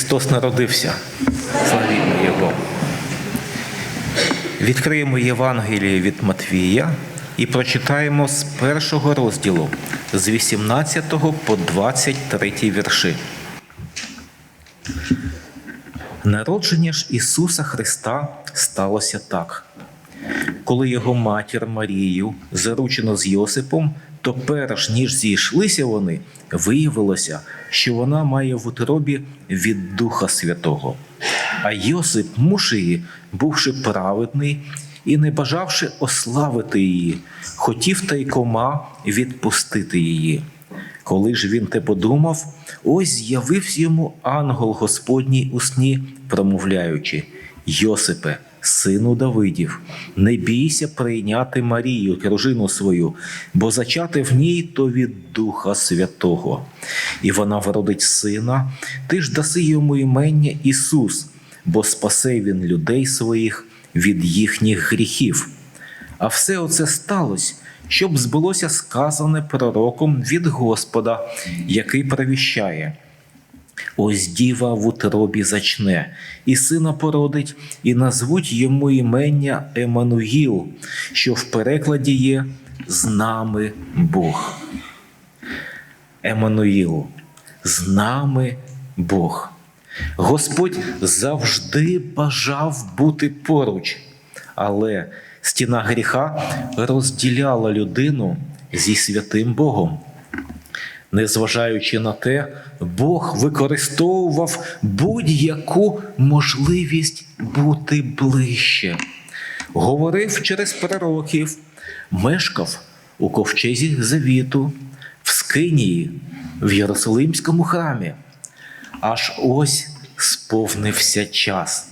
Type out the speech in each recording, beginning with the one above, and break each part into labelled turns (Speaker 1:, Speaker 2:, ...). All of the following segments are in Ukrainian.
Speaker 1: Христос народився. Славімо Його. Відкриємо Євангеліє від Матвія і прочитаємо з першого розділу, з 18 по 23 вірши. Народження ж Ісуса Христа сталося так. Коли його матір Марію заручено з Йосипом, то перш ніж зійшлися вони, виявилося, що вона має в утробі від Духа Святого. А Йосип, муж її, бувши праведний і не бажавши ославити її, хотів тайкома відпустити її. Коли ж він те подумав, ось з'явився йому ангел Господній у сні, промовляючи: Йосипе, сину Давидів, не бійся прийняти Марію, дружину свою, бо зачати в ній то від Духа Святого. І вона вродить сина, ти ж даси йому імення Ісус, бо спасе він людей своїх від їхніх гріхів. А все оце сталося, щоб збулося сказане пророком від Господа, який провіщає. Ось діва в утробі зачне, і сина породить, і назвуть йому імення Еммануїл, що в перекладі є з нами Бог. Еммануїл, з нами Бог. Господь завжди бажав бути поруч, але стіна гріха розділяла людину зі святим Богом. Незважаючи на те, Бог використовував будь-яку можливість бути ближче, говорив через пророків, мешкав у ковчезі завіту, в Скинії, в Єрусалимському храмі. Аж ось сповнився час.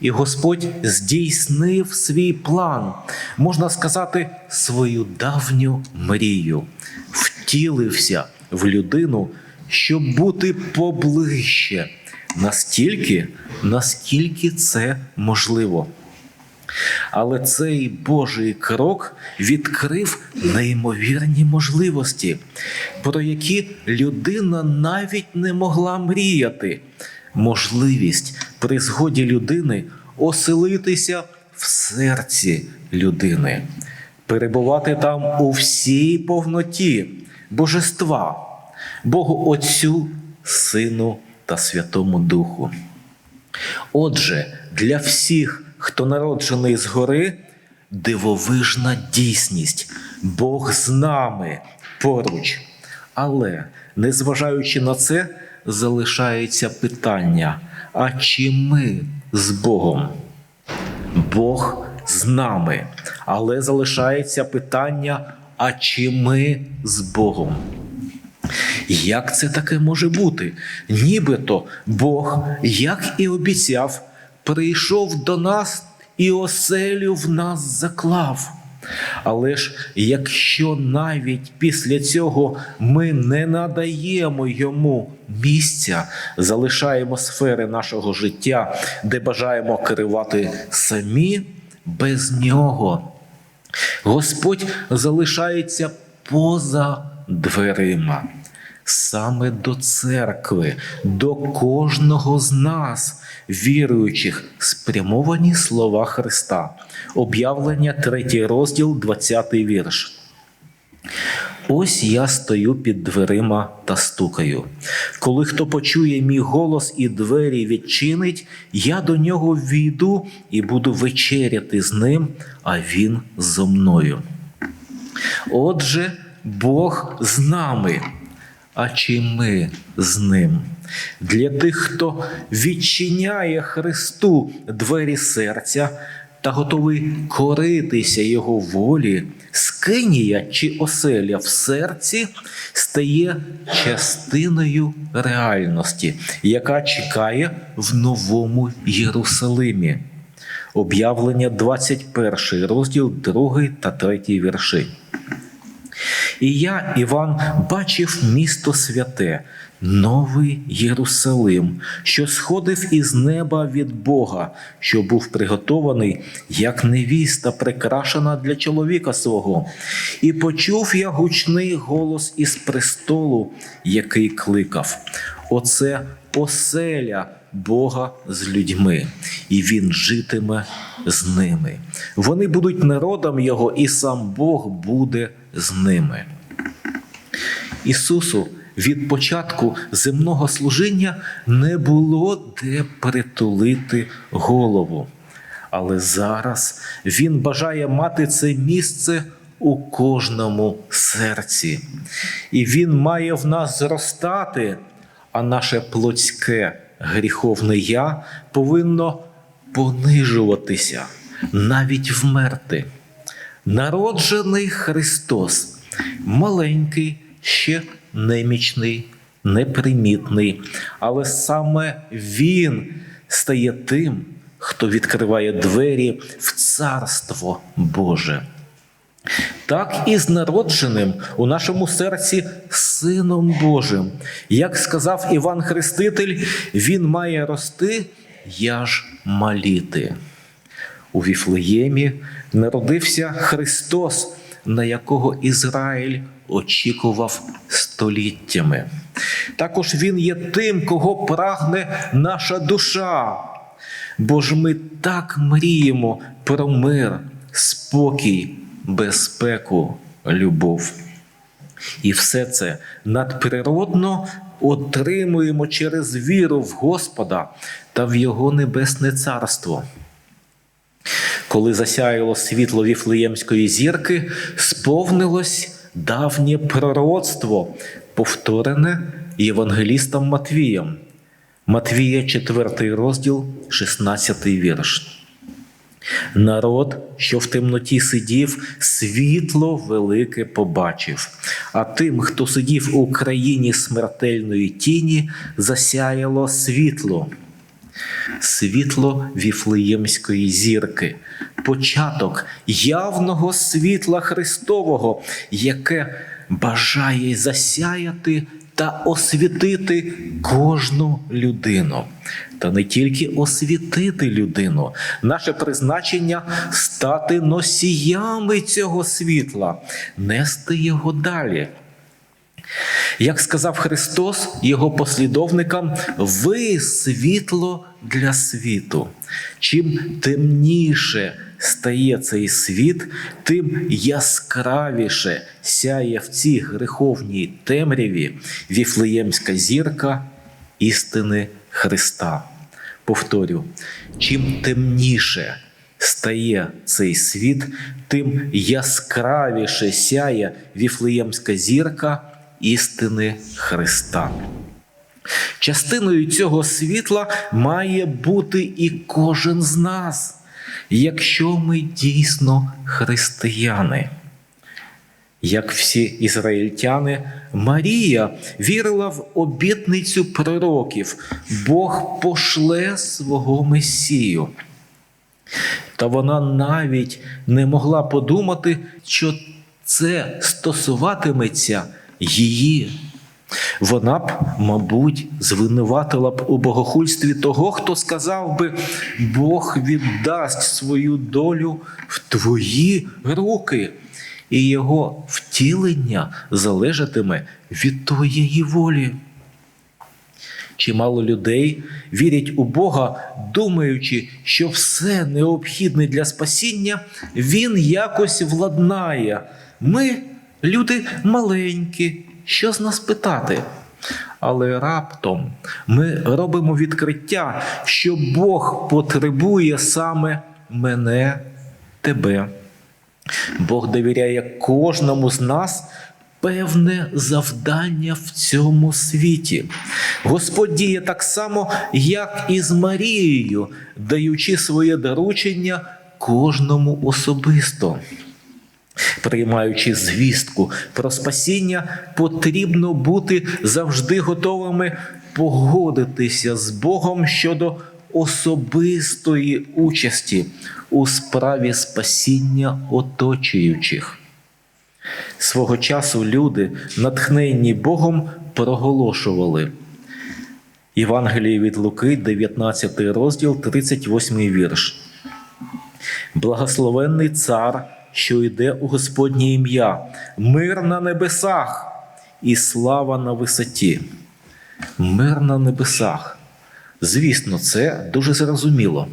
Speaker 1: І Господь здійснив свій план, можна сказати, свою давню мрію, втілився в людину, щоб бути поближче, настільки, наскільки це можливо. Але цей Божий крок відкрив неймовірні можливості, про які людина навіть не могла мріяти. Можливість при згоді людини оселитися в серці людини, перебувати там у всій повноті божества, Богу Отцю, Сину та Святому Духу. Отже, для всіх, хто народжений згори, дивовижна дійсність, Бог з нами поруч. Але, незважаючи на це, залишається питання: а чи ми з Богом? Бог з нами, але залишається питання: а чи ми з Богом? Як це таке може бути? Нібито Бог, як і обіцяв, прийшов до нас і оселю в нас заклав. Але ж якщо навіть після цього ми не надаємо йому місця, залишаємо сфери нашого життя, де бажаємо керувати самі без нього, Господь залишається поза дверима. Саме до церкви, до кожного з нас, віруючих, спрямовані слова Христа. Об'явлення, третій розділ, 20 вірш. Ось я стою під дверима та стукаю. Коли хто почує мій голос і двері відчинить, я до нього війду і буду вечеряти з ним, а він зо мною. Отже, Бог з нами. А чи ми з ним? Для тих, хто відчиняє Христу двері серця та готовий коритися Його волі, скинія чи оселя в серці стає частиною реальності, яка чекає в новому Єрусалимі. Об'явлення 21 розділ 2 та 3 вірші. І я, Іван, бачив місто святе, новий Єрусалим, що сходив із неба від Бога, що був приготований, як невіста, прикрашена для чоловіка свого. І почув я гучний голос із престолу, який кликав: Оце оселя Бога з людьми, і Він житиме з ними. Вони будуть народом Його, і сам Бог буде з ними. Ісусу від початку земного служіння не було де притулити голову. Але зараз Він бажає мати це місце у кожному серці. І Він має в нас зростати, а наше плотське гріховне я повинно понижуватися, навіть вмерти. Народжений Христос, маленький, ще немічний, непримітний, але саме Він стає тим, хто відкриває двері в Царство Боже. Так і з народженим у нашому серці Сином Божим. Як сказав Іван Хреститель, він має рости, я ж маліти. У Віфлеємі народився Христос, на якого Ізраїль очікував століттями. Також Він є тим, кого прагне наша душа. Бо ж ми так мріємо про мир, спокій, безпеку, любов. І все це надприродно отримуємо через віру в Господа та в Його небесне царство. Коли засяяло світло Віфлеємської зірки, сповнилось давнє пророцтво, повторене Євангелістом Матвієм. Матвія, 4 розділ, 16 вірш. Народ, що в темноті сидів, світло велике побачив. А тим, хто сидів у країні смертельної тіні, засяяло світло. Світло Віфлеємської зірки, початок явного світла Христового, яке бажає засяяти та освітити кожну людину. Та не тільки освітити людину, наше призначення стати носіями цього світла, нести його далі. Як сказав Христос Його послідовникам, ви світло для світу. Чим темніше стає цей світ, тим яскравіше сяє в цій греховній темряві віфлеємська зірка істини Христа. Повторю, чим темніше стає цей світ, тим яскравіше сяє віфлеємська зірка істини Христа. Частиною цього світла має бути і кожен з нас, якщо ми дійсно християни. Як всі ізраїльтяни, Марія вірила в обітницю пророків, Бог пошле свого Месію. Та вона навіть не могла подумати, що це стосуватиметься її. Вона б, мабуть, звинуватила б у богохульстві того, хто сказав би, Бог віддасть свою долю в твої руки, і його втілення залежатиме від твоєї волі. Чимало людей вірять у Бога, думаючи, що все необхідне для спасіння Він якось владнає. Ми, люди маленькі, що з нас питати? Але раптом ми робимо відкриття, що Бог потребує саме мене, тебе. Бог довіряє кожному з нас певне завдання в цьому світі. Господь діє так само, як і з Марією, даючи своє доручення кожному особисто. Приймаючи звістку про спасіння, потрібно бути завжди готовими погодитися з Богом щодо особистої участі у справі спасіння оточуючих. Свого часу люди, натхненні Богом, проголошували. Євангеліє від Луки, 19 розділ, 38 вірш. Благословенний цар, що йде у Господнє ім'я, мир на небесах і слава на висоті. Мир на небесах. Звісно, це дуже зрозуміло.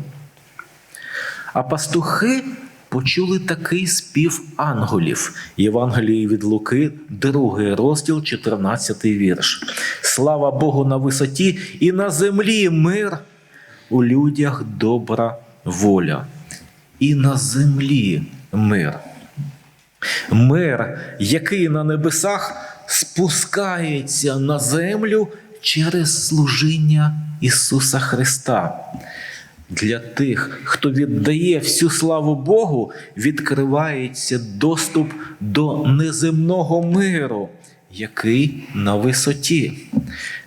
Speaker 1: А пастухи почули такий спів ангелів. Євангелії від Луки, другий розділ, 14 вірш. Слава Богу на висоті і на землі мир, у людях добра воля. І на землі мир. Мир, який на небесах спускається на землю через служіння Ісуса Христа. Для тих, хто віддає всю славу Богу, відкривається доступ до неземного миру, який на висоті.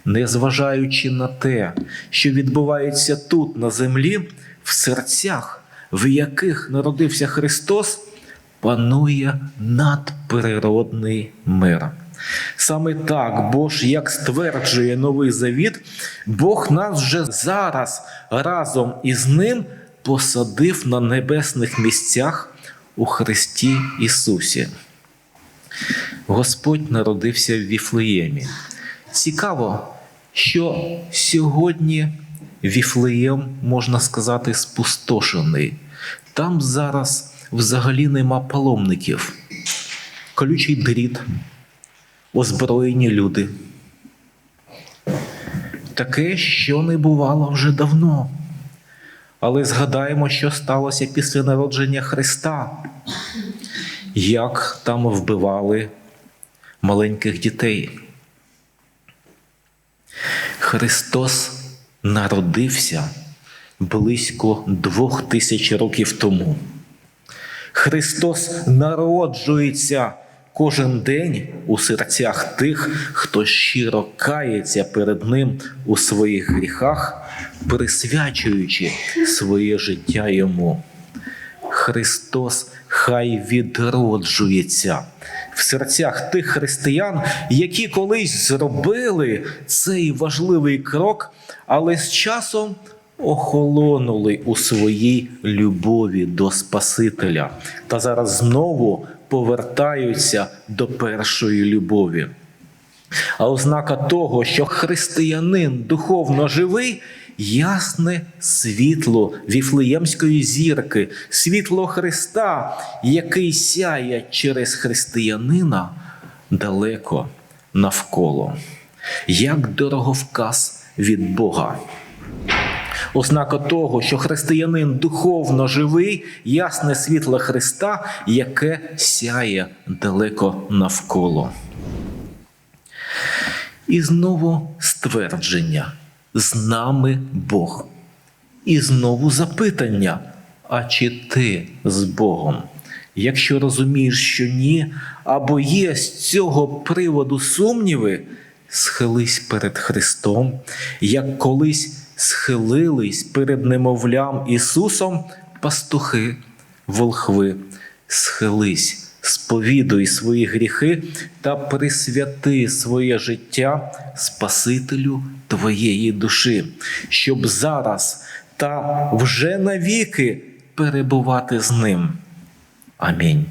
Speaker 1: Незважаючи на те, що відбувається тут, на землі, в серцях, в яких народився Христос, панує надприродний мир. Саме так, бо ж, як стверджує новий завіт, Бог нас вже зараз разом із ним посадив на небесних місцях у Христі Ісусі. Господь народився в Віфлеємі. Цікаво, що сьогодні Віфлеєм, можна сказати, спустошений. Там зараз взагалі нема паломників. Колючий дріт, озброєні люди. Таке, що не бувало вже давно. Але згадаємо, що сталося після народження Христа, як там вбивали маленьких дітей. Христос народився близько двох тисяч років тому. Христос народжується кожен день у серцях тих, хто щиро кається перед Ним у своїх гріхах, присвячуючи своє життя Йому. Христос хай відроджується в серцях тих християн, які колись зробили цей важливий крок, але з часом охолонули у своїй любові до Спасителя та зараз знову повертаються до першої любові. А ознака того, що християнин духовно живий, ясне світло віфлеємської зірки, світло Христа, який сяє через християнина далеко навколо, як дороговказ від Бога. Ознака того, що християнин духовно живий, ясне світло Христа, яке сяє далеко навколо. І знову ствердження з нами Бог. І знову запитання: а чи ти з Богом? Якщо розумієш, що ні, або є з цього приводу сумніви, схились перед Христом, як колись схилились перед немовлям Ісусом пастухи, волхви, схились сповідуй свої гріхи та присвяти своє життя Спасителю твоєї душі, щоб зараз та вже навіки перебувати з ним. Амінь.